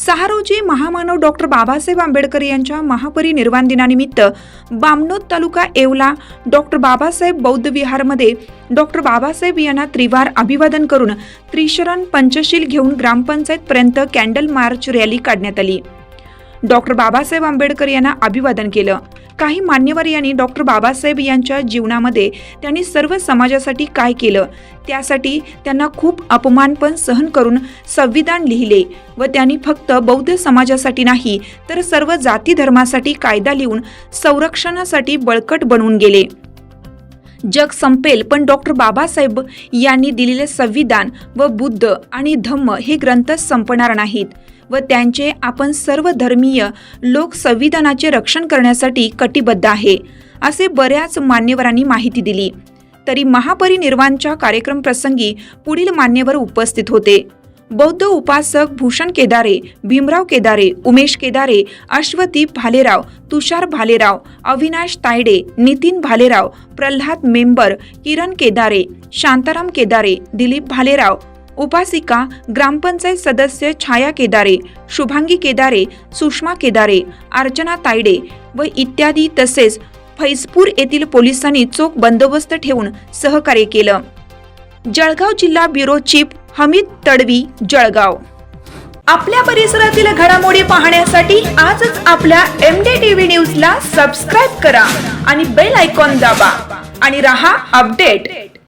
सहा रोजी महामानव डॉक्टर बाबासाहेब आंबेडकर यांच्या महापरिनिर्वाण दिनानिमित्त बामनोद तालुका येवला डॉक्टर बाबासाहेब बौद्ध विहारमध्ये डॉक्टर बाबासाहेब यांना त्रिवार अभिवादन करून त्रिशरण पंचशील घेऊन ग्रामपंचायतपर्यंत कॅन्डल मार्च रॅली काढण्यात आली. डॉक्टर बाबासाहेब आंबेडकर यांना अभिवादन केलं. काही मान्यवर यांनी डॉक्टर बाबासाहेब यांच्या जीवनामध्ये त्यांनी सर्व समाजासाठी काय केलं त्यासाठी त्यांना खूप अपमान पण सहन करून संविधान लिहिले व त्यांनी फक्त बौद्ध समाजासाठी नाही तर सर्व जाती धर्मासाठी कायदा लिहून संरक्षणासाठी बळकट बनवून गेले. जग संपेल पण डॉक्टर बाबासाहेब यांनी दिलेले संविधान व बुद्ध आणि धम्म हे ग्रंथ संपणार नाहीत. व त्यांचे आपण सर्व धर्मीय लोक संविधानाचे रक्षण करण्यासाठी कटिबद्ध आहे असे बऱ्याच मान्यवरांनी माहिती दिली. तरी महापरिनिर्वाणच्या कार्यक्रम प्रसंगी पुढील मान्यवर उपस्थित होते. बौद्ध उपासक भूषण केदारे भीमराव केदारे उमेश केदारे अश्वती भालेराव तुषार भालेराव अविनाश तायडे नितीन भालेराव प्रल्हाद मेंबर किरण केदारे शांताराम केदारे दिलीप भालेराव उपासिका ग्रामपंचायत सदस्य छाया केदारे शुभांगी केदारे सुषमा केदारे अर्चना तायडे व इत्यादी तसेच फैजपूर येथील पोलिसांनी चोख बंदोबस्त ठेवून सहकार्य केलं. जळगाव जिल्हा ब्युरो चीफ हमीद तडवी जळगाव. आपल्या परिसरातील घडामोडी पाहण्यासाठी आजच आपल्या एम डी टी व्ही न्यूजला सबस्क्राईब करा आणि बेल आयकॉन दाबा आणि रहा अपडेट.